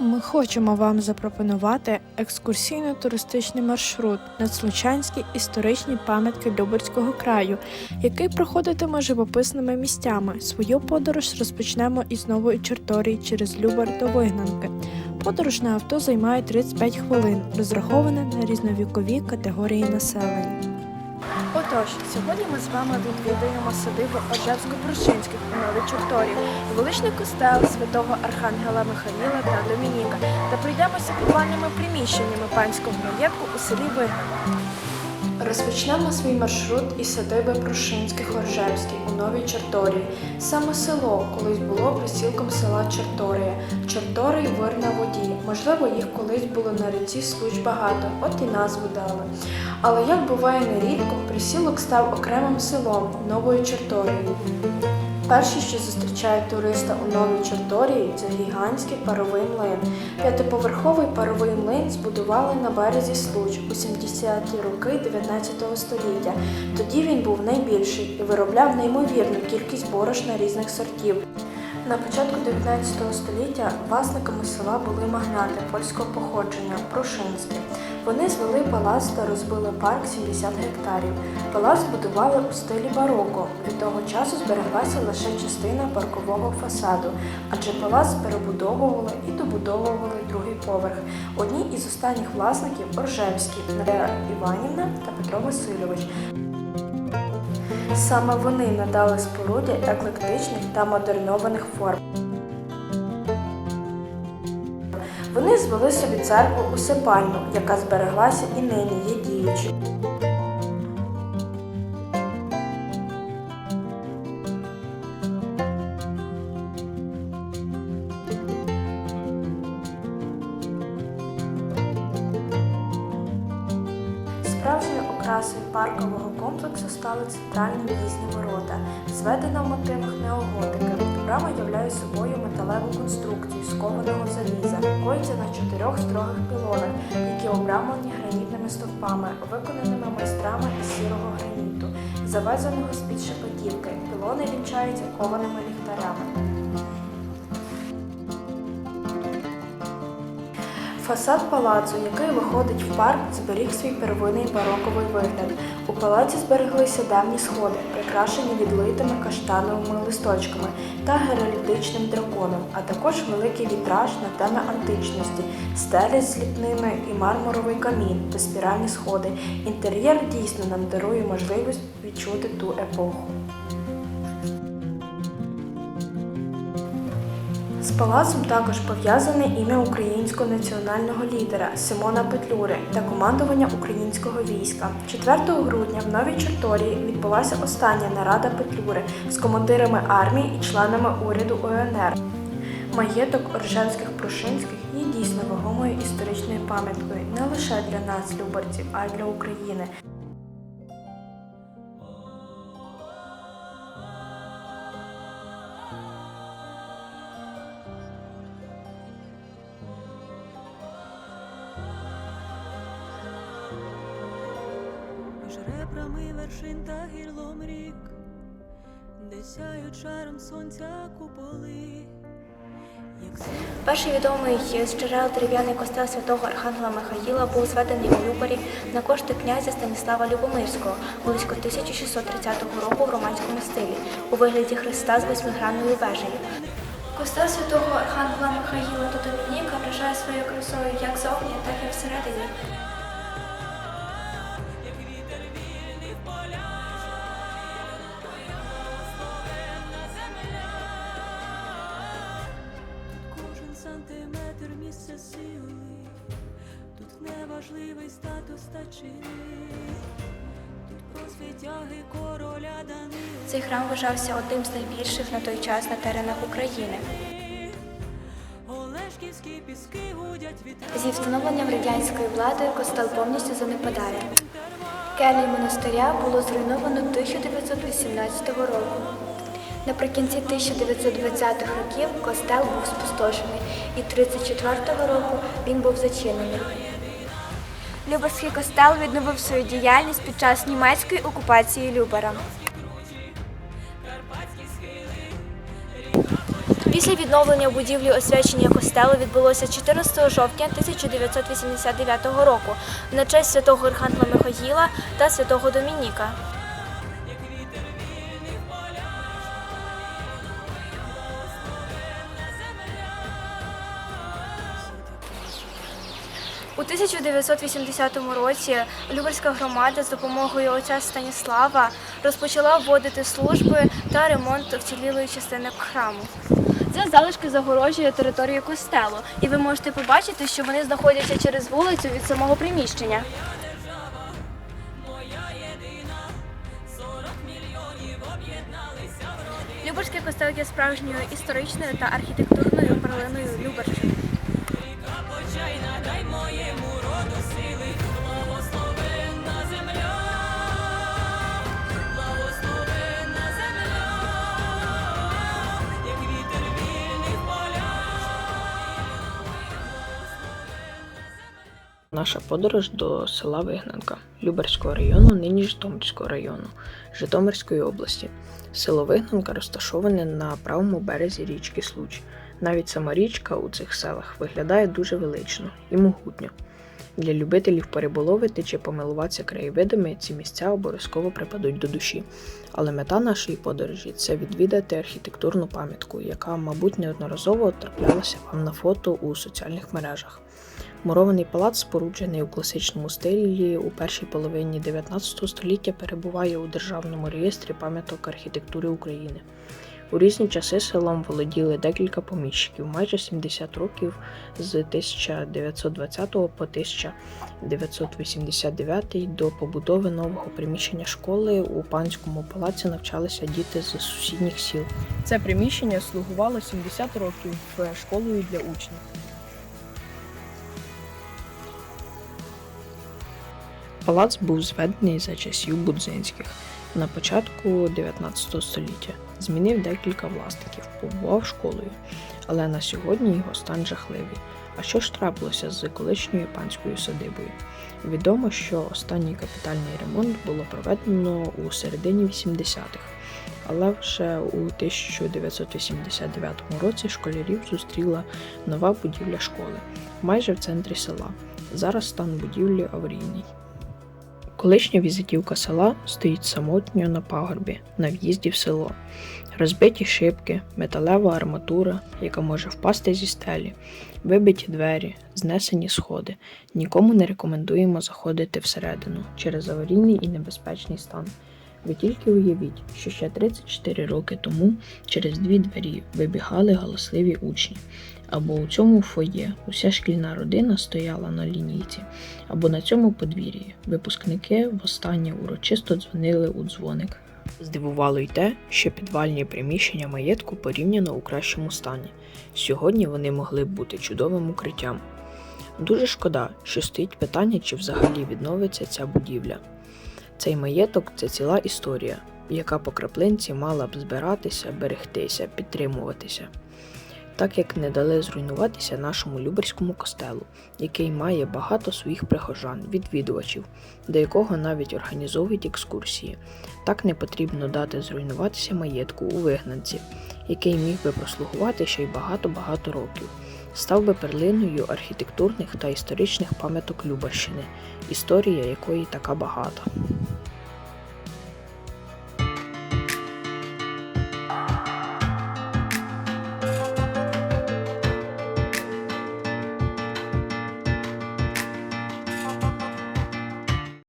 Ми хочемо вам запропонувати екскурсійно-туристичний маршрут Надслучанські історичні пам'ятки Люберського краю, який проходитиме живописними місцями. Свою подорож розпочнемо із нової Чорторії через Любар до Вигнанки. Подорож на авто займає 35 хвилин, розрахована на різновікові категорії населення. Отож, сьогодні ми з вами відвідаємо садибу Ожевсько-Прушинських у нові Чорторів, величний костел святого Архангела Михаїла та Домініка та пройдемося підвальними приміщеннями панського маєтку у селі Вигнанка. Розпочнемо свій маршрут із садиби Прушинських Оржевський у Новій Чорторії. Саме село колись було присілком села Чорторія. Чорторий вир на воді. Можливо, їх колись було на ріці случ багато, от і назву дали. Але як буває нерідко, присілок став окремим селом Новою Чорторією. Перші, що зустрічають туриста у Новій Чорторії, це гігантський паровий млин. П'ятиповерховий паровий млин збудували на березі Случ у 70-ті роки 19 століття. Тоді він був найбільший і виробляв неймовірну кількість борошна різних сортів. На початку 19 століття власниками села були магнати польського походження Прушинські. Вони звели палац та розбили парк 70 гектарів. Палац будували у стилі бароко. Від того часу збереглася лише частина паркового фасаду, адже палац перебудовували і добудовували другий поверх. Одні із останніх власників Оржевські Надія Іванівна та Петро Васильович. Саме вони надали споруді еклектичних та модернованих форм. Вони звели собі церкву усипальну, яка збереглася і нині є діючою. Справжньою окрасою паркового комплексу стали центральні в'їзні ворота, зведена в мотивах неоготики. На чотирьох строгих пілонах, які обрамлені гранітними стовпами, виконаними майстрами із сірого граніту, завезеного з-під Шепетівки. Пілони вінчаються кованими ліхтарями. Фасад палацу, який виходить в парк, зберіг свій первинний бароковий вигляд. У палаці збереглися давні сходи, прикрашені відлитими каштановими листочками та геральдичним драконом, а також великий вітраж на теми античності, стелі з ліпними і мармуровий камін та спіральні сходи. Інтер'єр дійсно нам дарує можливість відчути ту епоху. З палацом також пов'язане ім'я українського національного лідера Симона Петлюри та командування українського війська. 4 грудня в Новій Чорторії відбулася остання нарада Петлюри з командирами армії і членами уряду УНР. Маєток Оржевських Прушинських є дійсно вагомою історичною пам'яткою не лише для нас, любарців, а й для України. Вершин та гірлом рік, де сяють шаром сонця куполи, Перший відомий з джерел дерев'яний костел святого Архангела Михаїла був зведений у Любарі на кошти князя Станіслава Любомирського близько 1630 року в романському стилі у вигляді Христа з восьмигранною вежею. Костел святого Архангела Михаїла та Домініка вражає своєю красою як зовні, так і всередині. Місце сили, тут неважливий статус та чини, тут про короля Данила. Цей храм вважався одним з найбільших на той час на теренах України. Олешківські піски гудять вітер. Зі встановленням радянської влади костел повністю занепадає. Келій монастиря було зруйновано 1918 року. Наприкінці 1920-х років костел був спустошений, і 34-го року він був зачинений. Любарський костел відновив свою діяльність під час німецької окупації Любара. Після відновлення будівлі освячення костелу відбулося 14 жовтня 1989 року на честь святого Архангела Михаїла та святого Домініка. У 1980 році Люберська громада з допомогою отця Станіслава розпочала вводити служби та ремонт вцілілої частини храму. Це залишки загороджує територію костелу, і ви можете побачити, що вони знаходяться через вулицю від самого приміщення. Люберський костел є справжньою історичною та архітектурною перлиною Люберщини. Наша подорож до села Вигнанка Люберського району, нині Житомирського району Житомирської області. Село Вигнанка розташоване на правому березі річки Случ. Навіть сама річка у цих селах виглядає дуже велично і могутньо. Для любителів переболовити чи помилуватися краєвидами ці місця обов'язково припадуть до душі. Але мета нашої подорожі це відвідати архітектурну пам'ятку, яка, мабуть, неодноразово траплялася вам на фото у соціальних мережах. Мурований палац, споруджений у класичному стилі у першій половині 19 століття, перебуває у державному реєстрі пам'яток архітектури України. У різні часи селом володіли декілька поміщиків, майже 70 років з 1920 по 1989 до побудови нового приміщення школи у панському палаці навчалися діти з сусідніх сіл. Це приміщення слугувало 70 років школою для учнів. Палац був зведений за часів Будзинських на початку 19 століття. Змінив декілька власників, побував школою, але на сьогодні його стан жахливий. А що ж трапилося з колишньою панською садибою? Відомо, що останній капітальний ремонт було проведено у середині 80-х, але вже у 1989 році школярів зустріла нова будівля школи майже в центрі села. Зараз стан будівлі аварійний. Колишня візитівка села стоїть самотньо на пагорбі на в'їзді в село. Розбиті шибки, металева арматура, яка може впасти зі стелі, вибиті двері, знесені сходи. Нікому не рекомендуємо заходити всередину через аварійний і небезпечний стан. Ви тільки уявіть, що ще 34 роки тому через дві двері вибігали галасливі учні. Або у цьому фоє уся шкільна родина стояла на лінійці, або на цьому подвір'ї випускники востаннє урочисто дзвонили у дзвоник. Здивувало й те, що підвальні приміщення маєтку порівняно у кращому стані. Сьогодні вони могли б бути чудовим укриттям. Дуже шкода, що стоїть питання, чи взагалі відновиться ця будівля. Цей маєток це ціла історія, яка по краплинці мала б збиратися, берегтися, підтримуватися. Так як не дали зруйнуватися нашому Люберському костелу, який має багато своїх прихожан, відвідувачів, до якого навіть організовують екскурсії. Так не потрібно дати зруйнуватися маєтку у вигнанці, який міг би прослугувати ще й багато-багато років, став би перлиною архітектурних та історичних пам'яток Любарщини, історія якої така багата.